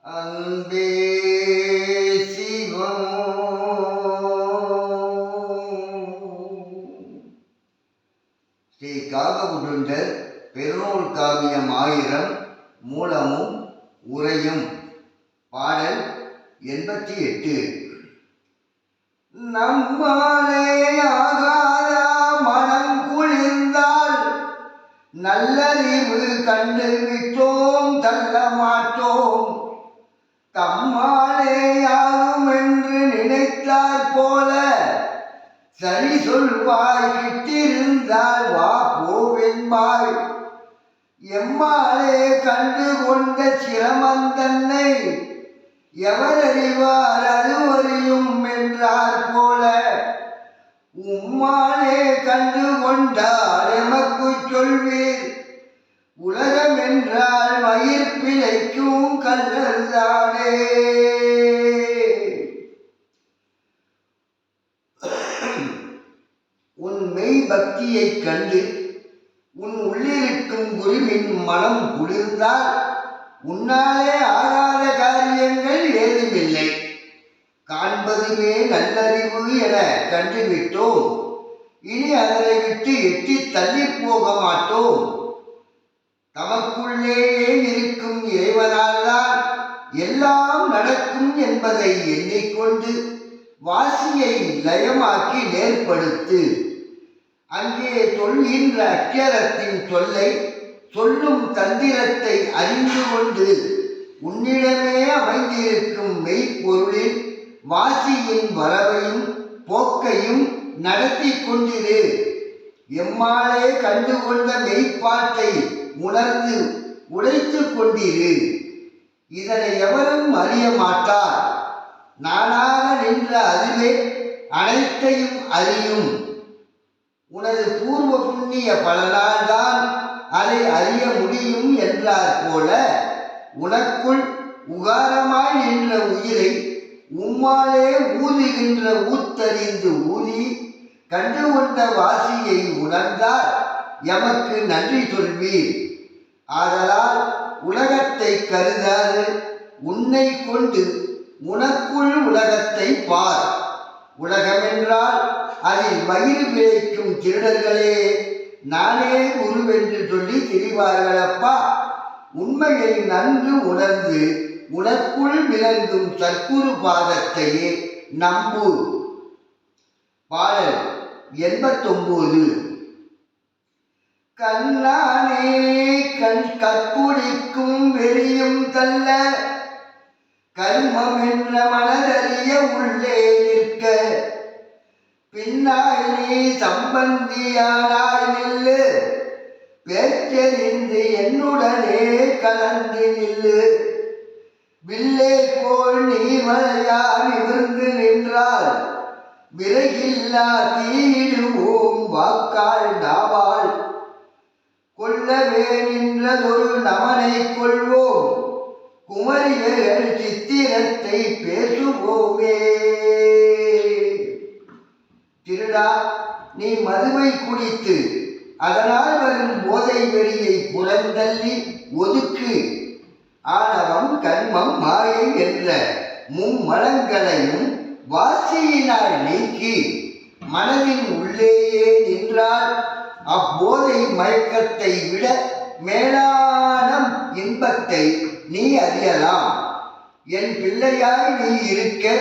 அன்பே சிவம். ஸ்ரீ காகபுடுண்டர் பெருநூல் காவியம் ஆயிரம் மூலமும் உரையும் பாடல் எண்பத்தி எட்டு. நம்மாலே ஆகாதா. நல்லறிவு கண்டுவிட்டோம் தள்ள மாட்டோம் தம்மாலே யாரும் என்று நினைத்தார் போல சரி சொல்வாய் கிட்டிருந்தால் வா போவென்பாய் எம்மாலே கண்டு கொண்ட சிரமந்தன்னை எவர் அறிவார் அது என்றார் போல உம்மானே கண்டு கொண்டால் எமக்கு சொல்வீர். உலகம் என்றால் மயிர் பிழைக்கும் கல்லர்தானே உன் மெய் பக்தியைக் கண்டு உன் உள்ளிருக்கும் குருவின் மனம் குளிர்ந்தால் உன்னாலே ஆகாத காரியங்கள் ஏதுமில்லை. காண்பதுமே நல்லறிவு என கண்டுவிட்டோம். இனி அதனை விட்டு எட்டி தள்ளி போக மாட்டோம் தமக்குள்ளேயே இருக்கும் இறைவனால்தான் எல்லாம் நடக்கும் என்பதை எண்ணிக்கொண்டு வாசியை லயமாக்கி நேர்படுத்து. அங்கே சொல்கின்ற அக்கியரத்தின் சொல்லை சொல்லும் தந்திரத்தை அறிந்து கொண்டு உன்னிடமே அமைந்திருக்கும் மெய்ப்பொருளில் வாசியின் வரவையும் போக்கையும் நடத்தி கொண்டிரு. எம்மாலே கண்டுகொண்ட மெய்ப்பாட்டை உணர்ந்து உழைத்துக் கொண்டிரு. இதனை எவரும் அறிய மாட்டார். நானாக நின்ற அதுவே அனைத்தையும் அறியும். உனது பூர்வ புண்ணிய பலனால்தான் அதை அறிய முடியும் என்றார் போல உனக்குள் உகாரமாய் நின்ற உயிரை உம்மாலே ஊதுகின்ற ஊத்தறிந்து ஊதி கண்டுகொண்ட வாசியை உணர்ந்தால் எமக்கு நன்றி சொல்வீர். ஆதலால் உலகத்தை கருதாது உன்னை கொண்டு உனக்குள் உலகத்தை பார். உலகமென்றால் அதில் மயிறு பிழைக்கும் திருடர்களே நானே குருவென்று சொல்லி திரிவார்களப்பா. உண்மையை நன்கு உணர்ந்து உனக்குள் விளங்கும் சற்குரு பாதத்தையே நம்பு. பாடல் எண்பத்தொன்பது கண்ணானே கண் கற்குடிக்கும் வெளியும் தள்ள கர்மம் என்ற மனதறிய உள்ளே நிற்க. பின்னாய் நீ சம்பந்தியானாய் நில்லு பேச்சறிந்து என்னுடனே கலந்து நில்லு. வில்லே போல் நீ மலையா நிமிர்ந்து நின்றால் விறகில்லா தீடுவோம் வாக்கால் நாவால் கொள்ளவே நின்றதொரு நமனை கொள்வோம். குமரியர்கள் சித்திரத்தை பேசுவோமே. திருடா நீ மதுவை குடித்து அதனால் வரும் போதை வெறியை புறந்தள்ளி ஒதுக்கு. ஆணவம் கர்மம் மாயை என்ற மும்மலங்களையும் வாசியினால் நீக்கி மனதின் உள்ளேயே நின்றால் அப்போதை மயக்கத்தை விட மேலான இன்பத்தை நீ அறியலாம். என் பிள்ளையாய் நீ இருக்க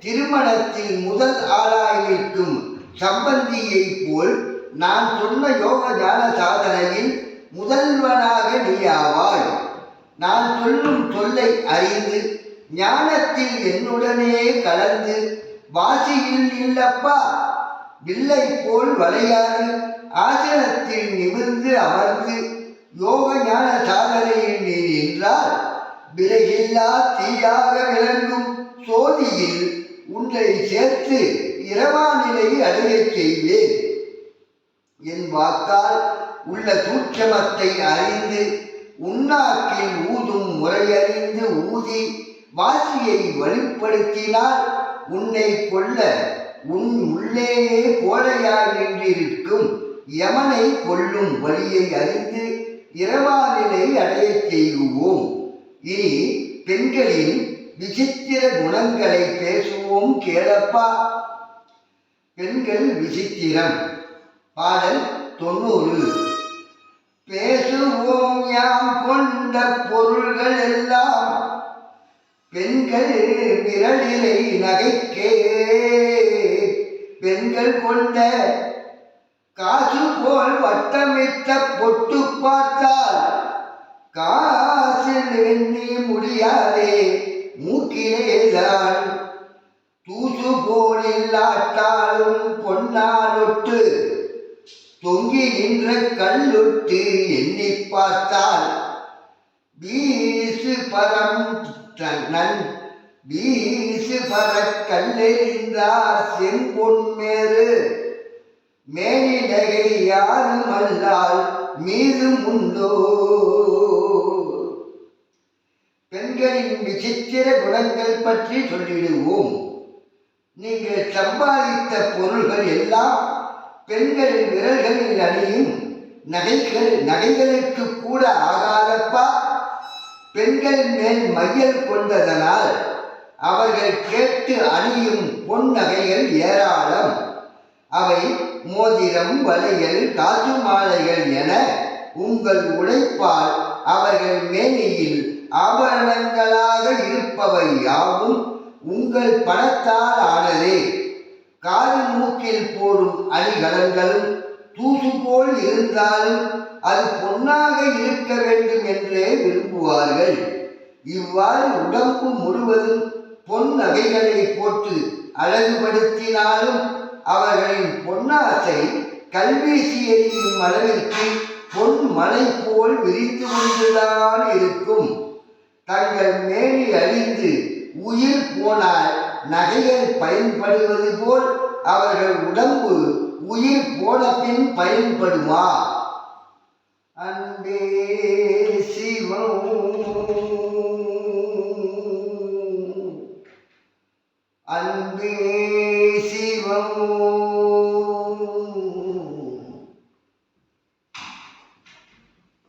திருமணத்தில் முதல் ஆளாய் நிற்கும் சம்பந்தியை போல் நான் சொன்ன யோக ஞான சாதனையில் முதல்வனாக நீ ஆவாய். நான் சொல்லும் சொல்லை அறிந்து ஞானத்தில் என்னுடனே கலந்து வாசியில் இல்லப்பா வில்லை போல் வளையாது ஆசனத்தில் நிமிர்ந்து அமர்ந்து யோக ஞான சாதனையில் நீ என்றால் விலகில்லா தீயாக விளங்கும் சோதியில் உன்னை சேர்த்து இரவாநிலை அடையச் செய்வேன். என் வாக்கால் உள்ள சூட்சமத்தை அறிந்து உன்னாக்கில் ஊதும் முறையறிந்து ஊதி வாசியை வலுப்படுத்தினால் உன்னை கொல்ல உன் உள்ளேயே கோழையாய் நின்றிருக்கும் யமனை கொல்லும் வழியை அறிந்து இரவாநிலை அடையச் செய்குவோம் இனி பெண்களின் விசித்திர குணங்களை பேசுவோம் கேளப்பா. பெண்கள் விசித்திரம். பாடல் தொண்ணூறு. பேசுவோம் யாம் கொண்ட பொருள்கள் எல்லாம் பெண்கள் விரலிலை நகைக்கே. பெண்கள் கொண்ட காசு போல் வட்டமிட்ட பொட்டு பார்த்தால் காசில் எண்ணி முடியாதே மூக்கிலேதான் தூசு போலில்லாட்டாலும் பொன்னாலொட்டு தொங்கி நின்ற கல்லுட்டு எண்ணி பார்த்தால் வீசு பரம் நன் வீசு பர கல்லெறிந்தார் செம்பொன்மேறு மேனி நகை யாரும் அல்லால் மீது உண்டோ. பெண்களின் விசித்திர குணங்கள் பற்றி சொல்லிடுவோம். நீங்கள் சம்பாதித்த பொருள்கள் எல்லாம் பெண்கள் விரல்களில் அணியும். நகைகள் நகைகளுக்கு கூட ஆகாதப்பா. பெண்கள் மேல் மையல் கொண்டதனால் அவர்கள் கேட்டு அணியும் பொன் நகைகள் ஏராளம். அவை மோதிரம் வலைகள் காசு மாலைகள் என உங்கள் உழைப்பால் அவர்கள் மேனியில் ஆபரணங்களாக இருப்பவை யாவும் உங்கள் பணத்தால் ஆனதே. காது மூக்கில் போடும் அணிகலன்களும் தூசு போல் இருந்தாலும் அது பொன்னாக இருக்க வேண்டும் என்றே விரும்புவார்கள். இவ்வாறு உடம்பு முழுவதும் பொன் நகைகளை போட்டு அழகுபடுத்தினாலும் அவர்களின் பொன்னாசை கல்வீசி எறியும் அளவிற்கு பொன் மலை போல் விரித்து கொண்டுதான் இருக்கும். தங்கள் மேலே அழிந்து உயிர் போனால் நகைகள் பயன்படுவது போல் அவர்கள் உடம்பு உயிர் போன பின் பயன்படுமா? அன்பே